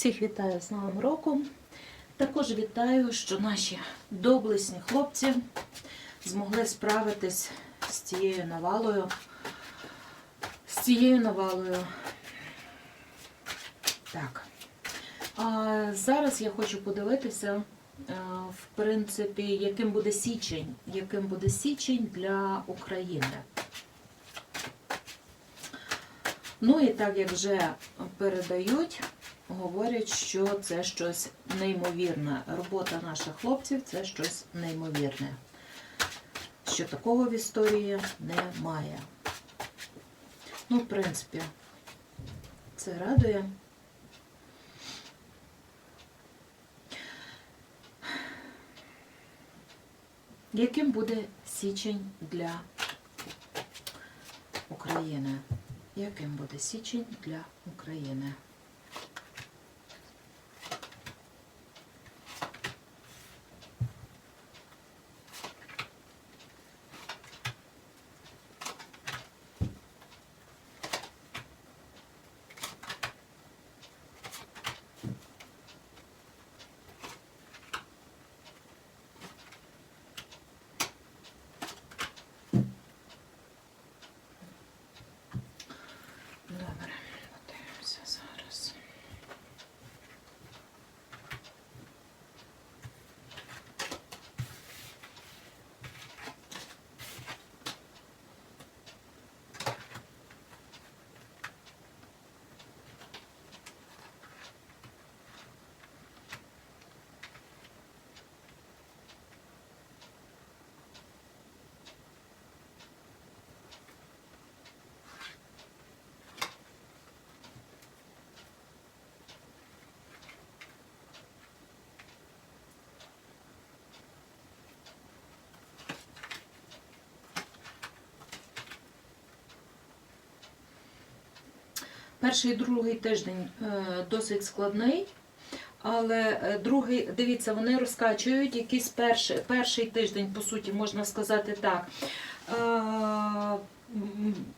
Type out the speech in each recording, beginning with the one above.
Всіх вітаю з Новим роком. Також вітаю, що наші доблесні хлопці змогли справитись з цією навалою. З цією навалою. Так. А зараз я хочу подивитися, е, в принципі, яким буде січень, яким буде січень для України. Ну і так як вже передають, говорять, що це щось неймовірне. Робота наших хлопців це щось неймовірне. Що такого в історії немає. Ну, в принципі, це радує. Яким буде січень для України? Яким буде січень для України? Перший і другий тиждень е, досить складний, але е, другий, дивіться, вони розкачують якийсь перший, перший тиждень, по суті, можна сказати так. Е,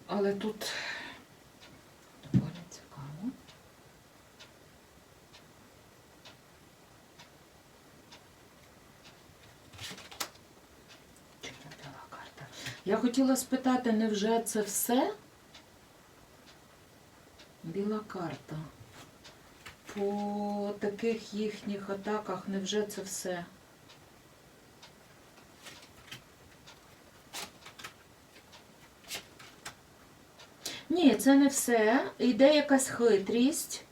Але тут доволі цікаво. Чорно-біла карта. Я хотіла спитати, невже це все? Біла карта. По таких їхніх атаках невже це все? Ні, це не все. Іде якась хитрість.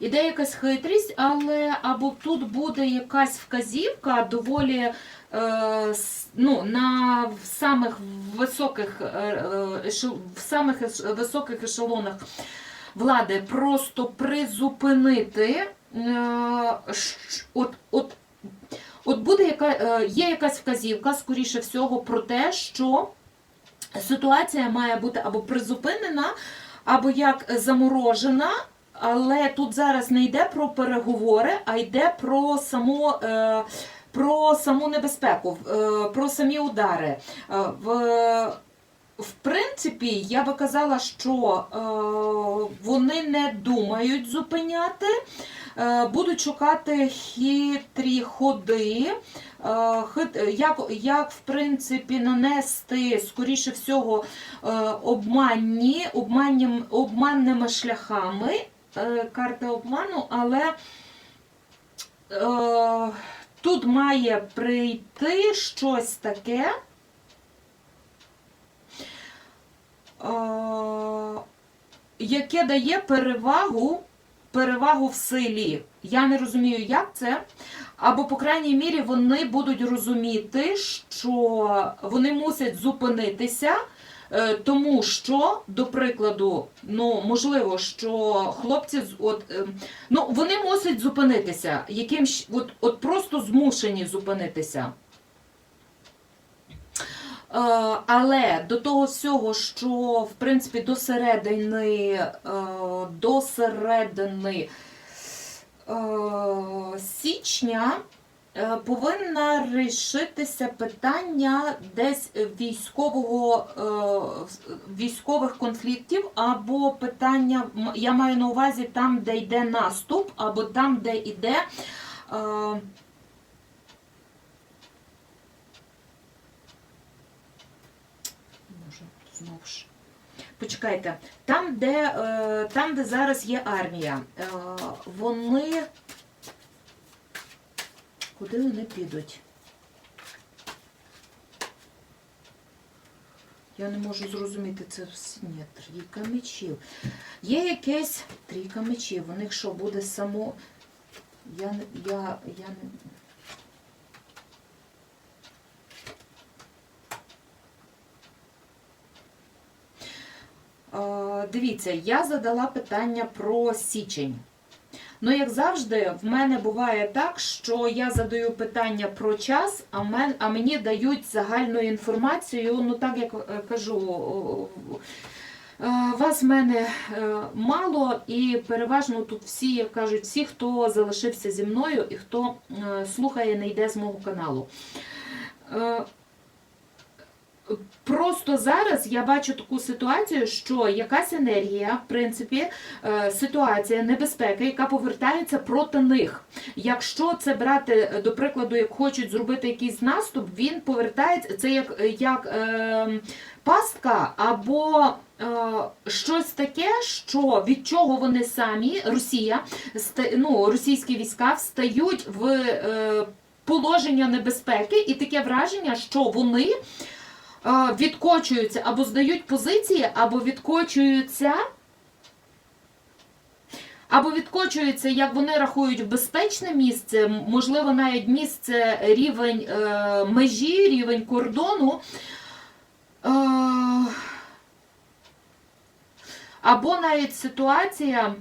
Іде якась хитрість, але або тут буде якась вказівка доволі е, ну, на самих високих, е, е, в самих високих ешелонах влади просто призупинити. е, От, от, от буде яка, е, є якась вказівка, скоріше всього, про те, що ситуація має бути або призупинена, або як заморожена. Але тут зараз не йде про переговори, а йде про саму, е, про саму небезпеку, про самі удари. В принципі, я би казала, що е, вони не думають зупиняти, е, будуть шукати хитрі ходи, е, хит, як, як в принципі нанести, скоріше всього, е, обманні, обманням, обманними шляхами е, карта обману, але е, тут має прийти щось таке. е, яке дає перевагу, перевагу в силі. Я не розумію, як це. Або, по крайній мірі, вони будуть розуміти, що вони мусять зупинитися, е, тому що, до прикладу, ну, можливо, що хлопці от, е, ну, вони мусять зупинитися, яким, от, от просто змушені зупинитися. Е, Але до того всього, що в принципі до середини, е, до середини е, січня повинна рішитися питання десь військового військових конфліктів, або питання, я маю на увазі там, де йде наступ, або там, де йде. е, Може, знову. Почекайте, там, де, е, там, де зараз є армія, е, вони. Куди вони підуть? Я не можу зрозуміти це Ні, трійка мечів. Є якесь трійка мечів. У них що буде само. Я. Я, я Дивіться, я задала питання про січень. Ну, як завжди, в мене буває так, що я задаю питання про час, а, мен, а мені дають загальну інформацію. Ну, так як е, кажу, е, вас в мене е, мало, і переважно тут всі, як кажуть, всі, хто залишився зі мною і хто е, слухає, не йде з мого каналу. Е, Просто зараз я бачу таку ситуацію, що якась енергія, в принципі, е, ситуація небезпеки, яка повертається проти них. Якщо це брати е, до прикладу, як хочуть зробити якийсь наступ, він повертається це як, як е, пастка або е, щось таке, що від чого вони самі, Росія, ну, російські війська встають в е, положення небезпеки, і таке враження, що вони е, відкочуються або здають позиції, або відкочуються. Або відкочуються, як вони рахують, в безпечне місце, можливо, навіть місце рівень е, межі, рівень кордону. Е, або навіть ситуація,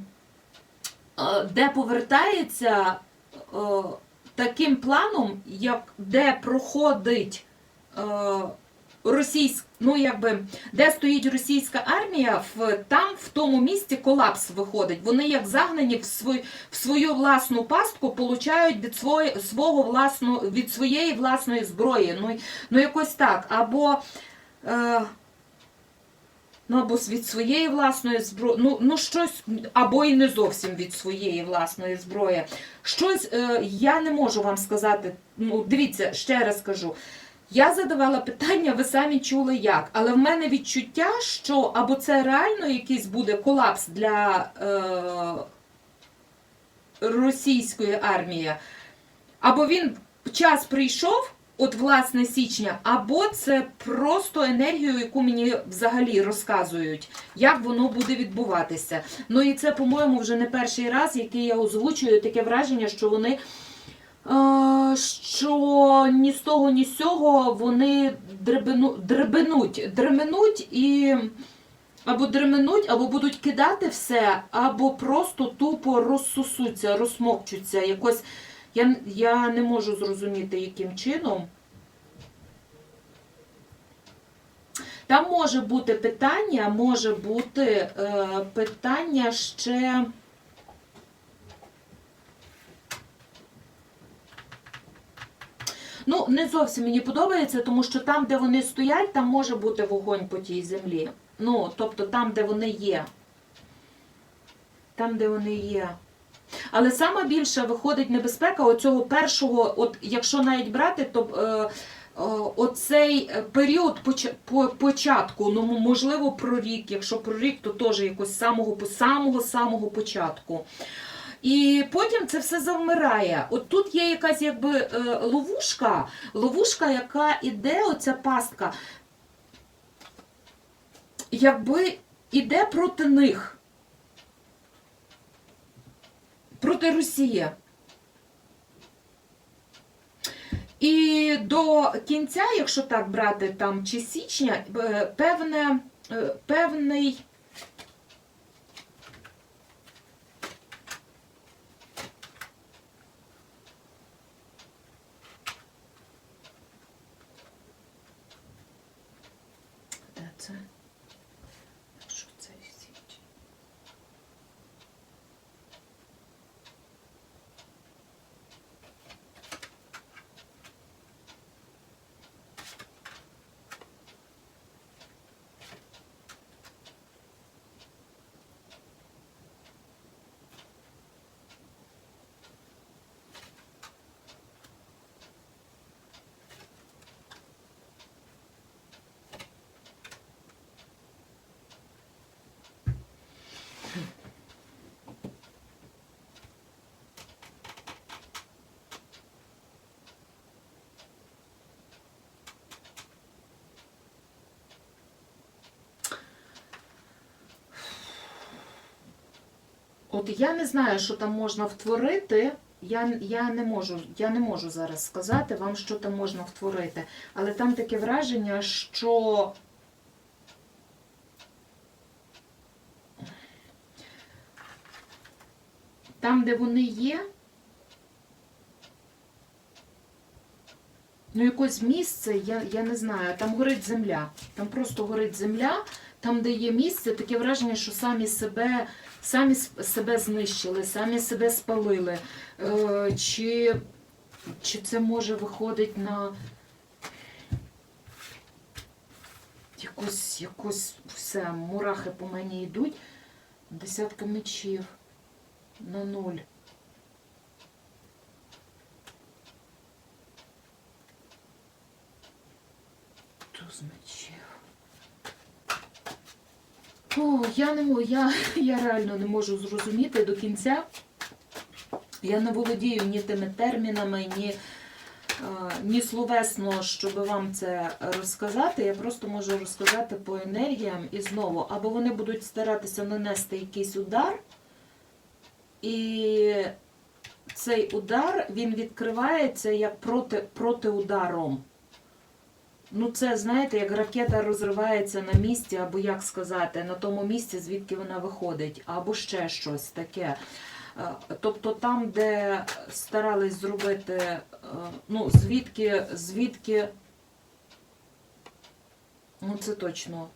е, де повертається е, таким планом, як де проходить е, російськ, ну якби де стоїть російська армія, в там в тому місці колапс виходить. Вони як загнані в свою, в свою власну пастку получають від свої, свого власну, від своєї власної зброї. Ну, ну якось так. Або е, Ну, або від своєї власної зброї, ну, ну щось, або і не зовсім від своєї власної зброї. Щось е, я не можу вам сказати. Ну, дивіться, ще раз кажу. Я задавала питання, ви самі чули як, але в мене відчуття, що або це реально якийсь буде колапс для е, російської армії, або він час прийшов, от власне січня, або це просто енергію, яку мені взагалі розказують, як воно буде відбуватися. Ну і це, по-моєму, вже не перший раз, який я озвучую, таке враження, що вони. Е, Що ні з того, ні з цього вони дребену, дребенуть, дременуть і або дременуть, або будуть кидати все, або просто тупо розсусуться, розсмокчуться. Якось я, я не можу зрозуміти, яким чином. Там може бути питання, може бути е, питання ще. Ну, не зовсім мені подобається, тому що там, де вони стоять, там може бути вогонь по тій землі. Ну, тобто там, де вони є. Там, де вони є. Але сама більша виходить небезпека оцього першого, от якщо навіть брати, то е, е, оцей період поч- по- початку, ну можливо, про рік, якщо про рік, то теж якось самого самого самого початку. І потім це все завмирає. От тут є якась якби е, ловушка, ловушка, яка іде, оця пастка, якби іде проти них. Проти Росії. І до кінця, якщо так брати там чи січня, е, певне, е, певний. Де це? Що це січень? От я не знаю, що там можна втворити. Я, я, не можу, я не можу зараз сказати вам, що там можна втворити. Але там таке враження, що там, де вони є, ну якось місце, я, я не знаю, там горить земля. Там просто горить земля, там, де є місце, таке враження, що самі себе, самі себе знищили, самі себе спалили. Е, чи, чи це може виходить на якось, якось все, мурахи по мені йдуть. Десятка мечів на нуль. Туз мечів. О, я не я, я реально не можу зрозуміти до кінця. Я не володію ні тими термінами, ні, е, ні словесно, щоб вам це розказати. Я просто можу розказати по енергіям і знову, або вони будуть старатися нанести якийсь удар, і цей удар він відкривається як проти, протиударом. Ну, це, знаєте, як ракета розривається на місці, або як сказати, на тому місці, звідки вона виходить, або ще щось таке. Е, Тобто там, де старались зробити, е, ну, звідки, звідки, ну це точно.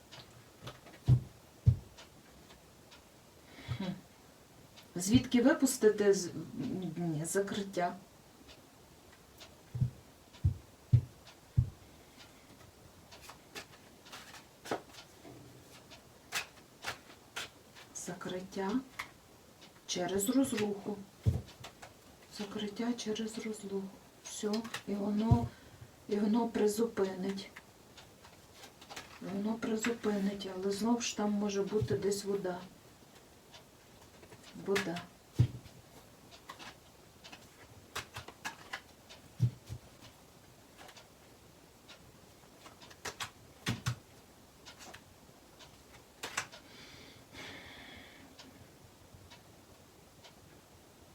Звідки випустити ні. Закриття через розруху. Закриття через розлуху. Все, і воно, і воно призупинить. Воно призупинить, але знову ж там може бути десь вода. Вода.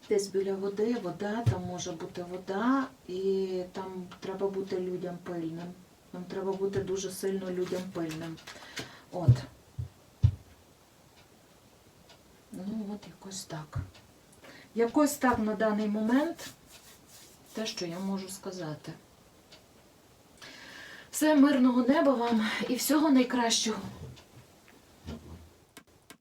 Десь біля води, вода, там може бути вода, і там треба бути людям пильним. Там треба бути дуже сильно людям пильним. От. Ну, от якось так. Якось так на даний момент те, що я можу сказати. Все мирного неба вам і всього найкращого.